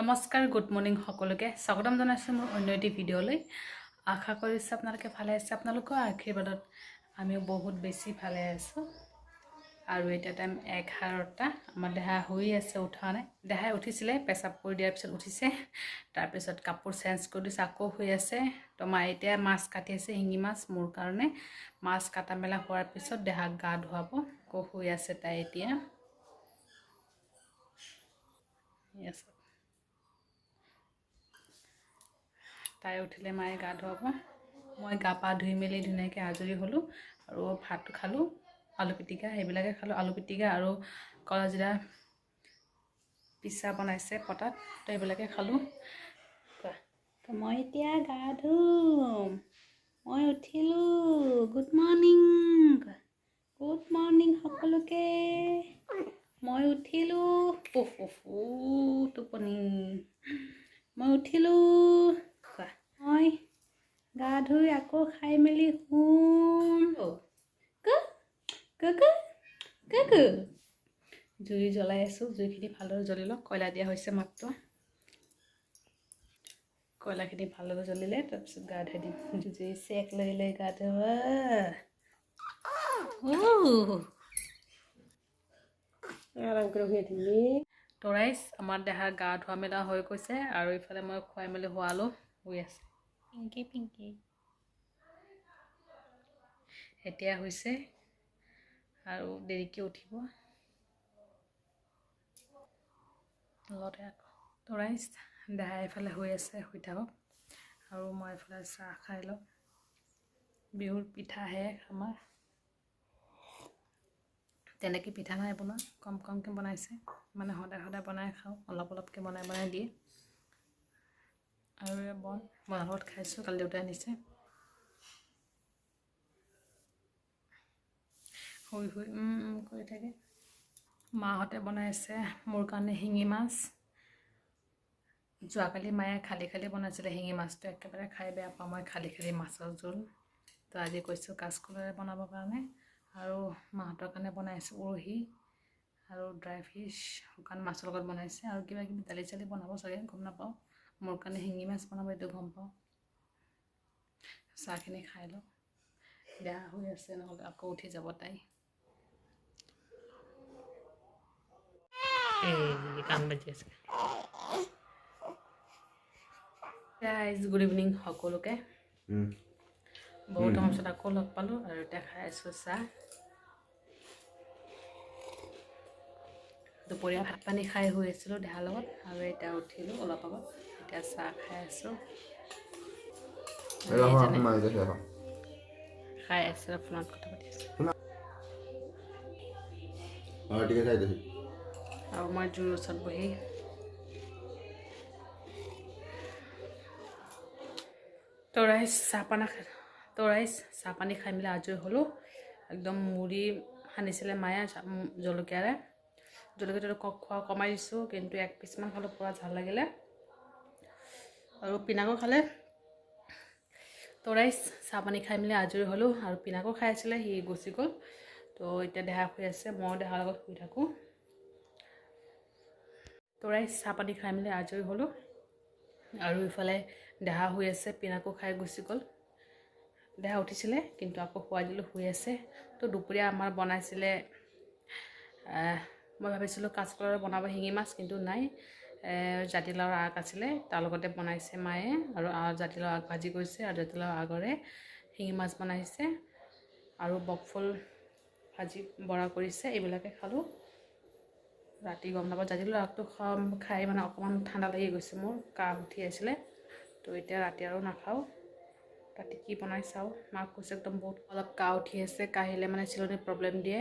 নমস্কাৰ good morning সকলোকে। স্বাগতম জনাইছোঁ মোৰ অন্য এটি ভিডিঅ'লৈ। আশা কৰিছোঁ আপোনালোকে ভালে আছে। আপোনালোকৰ আশীৰ্বাদত আমিও বহুত বেছি ভালে আছোঁ। আৰু এতিয়া টাইম এঘাৰটা। আমাৰ দেহা শুই আছে উঠা নাই। দেহাই উঠিছিলে পেচাব কৰি দিয়াৰ পিছত উঠিছে। তাৰপিছত কাপোৰ চেঞ্জ কৰি দিছে আকৌ শুই আছে। তো মায়ে এতিয়া মাছ কাটি আছে শিঙি মাছ মোৰ কাৰণে। মাছ কাটা মেলা হোৱাৰ পিছত দেহাক গা ধুৱাব। আকৌ শুই আছে তাই এতিয়া। তাই উঠিলে মায়ে গা ধুৱাব মই গা পা ধুই মেলি ধুনীয়াকৈ আজৰি হ'লোঁ আৰু ভাত খালোঁ আলু পিটিকা সেইবিলাকে খালোঁ। আলু পিটিকা আৰু কলাজিৰা পিচা বনাইছে পটাত তো সেইবিলাকে খালোঁ। কোৱা? মই এতিয়া গা ধুম। মই উঠিলোঁ। গুড মৰ্ণিং গুড মৰ্ণিং সকলোকে। মই উঠিলোঁ। টোপনি। মই উঠিলোঁ। গা ধুই আকৌ খাই মেলি শুম। ক? ক ক? ক ক? জুই জ্বলাই আছোঁ জুইখিনি ভালদৰে জ্বলি লওক। কয়লা দিয়া হৈছে মাত্ৰ। কয়লাখিনি ভালদৰে জ্বলিলে তাৰপিছত গা ধুই দিম। জুই চেক লৈ লৈ গা ধুৱা আৰাম কৰি শুই থাকিবি। তৰাইছ আমাৰ দেহা গা ধোৱা মেলা হৈ গৈছে আৰু ইফালে মই খুৱাই মেলি শুৱালোঁ। শুই আছে। পিংকি পিংকি। এতিয়া হৈছে আৰু দেৰিকৈ উঠিব। লগতে আকৌ তৰাইছ দেহা এফালে শুই আছে শুই থাকক। আৰু মই এফালে চাহ খাই লওঁ। বিহুৰ পিঠা আমাৰ। তেনেকৈ পিঠা নাই বনোৱা কম কমকৈ বনাইছে। মানে সদায় সদায় বনাই খাওঁ অলপ অলপকৈ বনাই বনাই দিয়ে। আৰু বন মই লগত খাইছোঁ কালি দেউতাই আনিছে। শুই শুই কৰি থাকে। মাহঁতে বনাইছে মোৰ কাৰণে শিঙি মাছ। যোৱাকালি মায়ে খালি খালি বনাইছিলে শিঙি মাছটো একেবাৰে খাই বেয়া পাওঁ মই খালি খালি মাছৰ জোল। তো আজি কৈছোঁ কাচকলেৰে বনাবৰ কাৰণে আৰু মাহঁতৰ কাৰণে বনাইছোঁ উৰহি আৰু ড্ৰাই ফিছ শুকান মাছৰ লগত বনাইছে আৰু কিবা কিবি দালি চালি বনাব চাগে গম নাপাওঁ। মোৰ কাৰণে শিঙি মাছ বনাব এইটো গম পাওঁ। চাহখিনি খাই লওঁ। বেয়া হৈ আছে নহ'লে আকৌ উঠি যাব তাই। এই কাণ বাজি আছে। গাইজ গুড ইভিনিং সকলোকে। বহুত দিনৰ পিছত আকৌ লগ পালোঁ আৰু এতিয়া খাই আছোঁ চাহ। দুপৰীয়া ভাত পানী খাই শুই আছিলোঁ দেহাৰ লগত আৰু এতিয়া উঠিলোঁ অলপ আগত। এতিয়া চাহ খাই আছোঁ? খাই আছোঁ ফোনত কথা পাতি আছোঁ. আৰু মই জুইৰ ওচৰত বহি তৰাইছ চাহপানা তৰাইছ চাহপানী খাই মেলি আজৰি হ'লোঁ একদম মুড়ি সানিছিলে মায়ে জলকীয়াৰে জলকীয়াটো খোৱা কমাই দিছোঁ কিন্তু এক পিচমান খালোঁ পূৰা ভালো লাগিলে আৰু পিনাকো খালে তৰাইছ চাহপানী খাই মেলি আজৰি হ'লোঁ আৰু পিনাকো খাই আছিলে সি গুচি গ'ল তো এতিয়া দেহা শুই আছে ময়ো দেহাৰ লগত শুই থাকোঁ তৰাই চাহপানী খাই মেলি আজৰি হ'লোঁ আৰু ইফালে দেহা শুই আছে পিনাকো খাই গুচি গ'ল দেহা উঠিছিলে কিন্তু আকৌ শুৱাই দিলোঁ শুই আছে তো দুপৰীয়া আমাৰ বনাইছিলে মই ভাবিছিলোঁ কাঁচকলৰ বনাব শিঙি মাছ কিন্তু নাই জাতিলাওৰ আগ আছিলে তাৰ লগতে বনাইছে মায়ে আৰু জাতিলাও আগ ভাজি কৰিছে আৰু জাতিলাও আগৰে শিঙি মাছ বনাইছে আৰু বকফুল ভাজি বৰা কৰিছে এইবিলাকে খালোঁ। ৰাতি গম নাপাওঁ জাতিলাও আগটো খাই মানে অকণমান ঠাণ্ডা লাগি গৈছে মোৰ কাহ উঠি আছিলে। তো এতিয়া ৰাতি আৰু নাখাওঁ। ৰাতি কি বনাই চাওঁ মাক কৈছে একদম বহুত অলপ কাহ উঠি আছে কাহিলে মানে চিলনীত প্ৰব্লেম দিয়ে।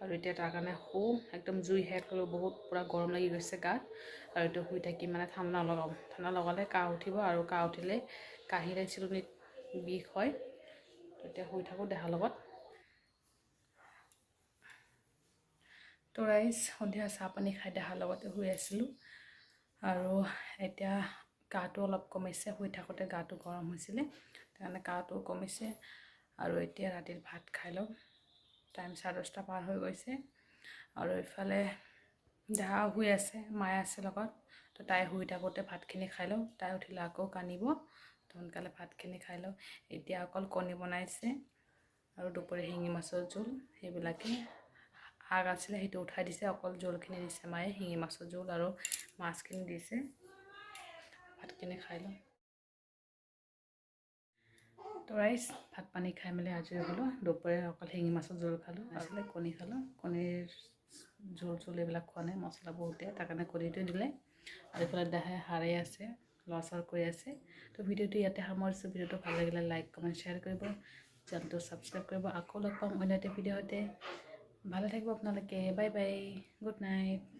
আৰু এতিয়া তাৰ কাৰণে শু একদম জুই শেষ হ'লেও বহুত পূৰা গৰম লাগি গৈছে গাত। আৰু এইটো শুই থাকি মানে ঠাণ্ডা নলগাওঁ। ঠাণ্ডা লগালে কাহ উঠিব আৰু কাহ উঠিলে কাহিলে চিলনীত বিষ হয়। এতিয়া শুই থাকোঁ দেহাৰ লগত। তো ৰাইজ সন্ধিয়া চাহ পানী খাই দেহাৰ লগতে শুই আছিলোঁ। আৰু এতিয়া গাটো অলপ কমিছে শুই থাকোঁতে গাটো গৰম হৈছিলে। সেইকাৰণে গাটো কমিছে। আৰু এতিয়া ৰাতিৰ ভাত খাই লওঁ। টাইম চাৰে দহটা পাৰ হৈ গৈছে। আৰু ইফালে দেহা শুই আছে, মায়ে আছে লগত। তো তাই শুই থাকোঁতে ভাতখিনি খাই লওঁ। তাই উঠিলে আকৌ কান্দিব। সোনকালে ভাতখিনি খাই লওঁ। এতিয়া অকল কণী বনাইছে আৰু দুপৰীয়া শিঙি মাছৰ জোল। সেইবিলাকে শাক আছিলে, সেইটো উঠাই দিছে। অকল জোলখিনি দিছে মায়ে, শিঙি মাছৰ জোল আৰু মাছখিনি দিছে। ভাতখিনি খাই লওঁ। তো ৰাইচ ভাত, পানী খাই মেলি আজৰি হ'লোঁ। দুপৰীয়া অকল শিঙি মাছৰ জোল খালোঁ, আছিলে কণী খালোঁ। কণীৰ জোল চোল এইবিলাক খোৱা নাই, মছলা বহুত দিয়ে, তাৰ কাৰণে কণীটো দিলে। আৰু এইফালে দেহাই হাৰে আছে, লৰচৰ কৰি আছে। তো ভিডিঅ'টো ইয়াতে সামৰিছোঁ, ভিডিঅ'টো ভালো লাগিলে লাইক, কমেণ্ট, শ্বেয়াৰ কৰিব। চেনেলটো ছাবস্ক্ৰাইব কৰিব। আকৌ লগ পাম অন্য এটা ভিডিঅ'তে। ভালে থাকিব আপোনালোকে, বাই বাই, গুড নাইট।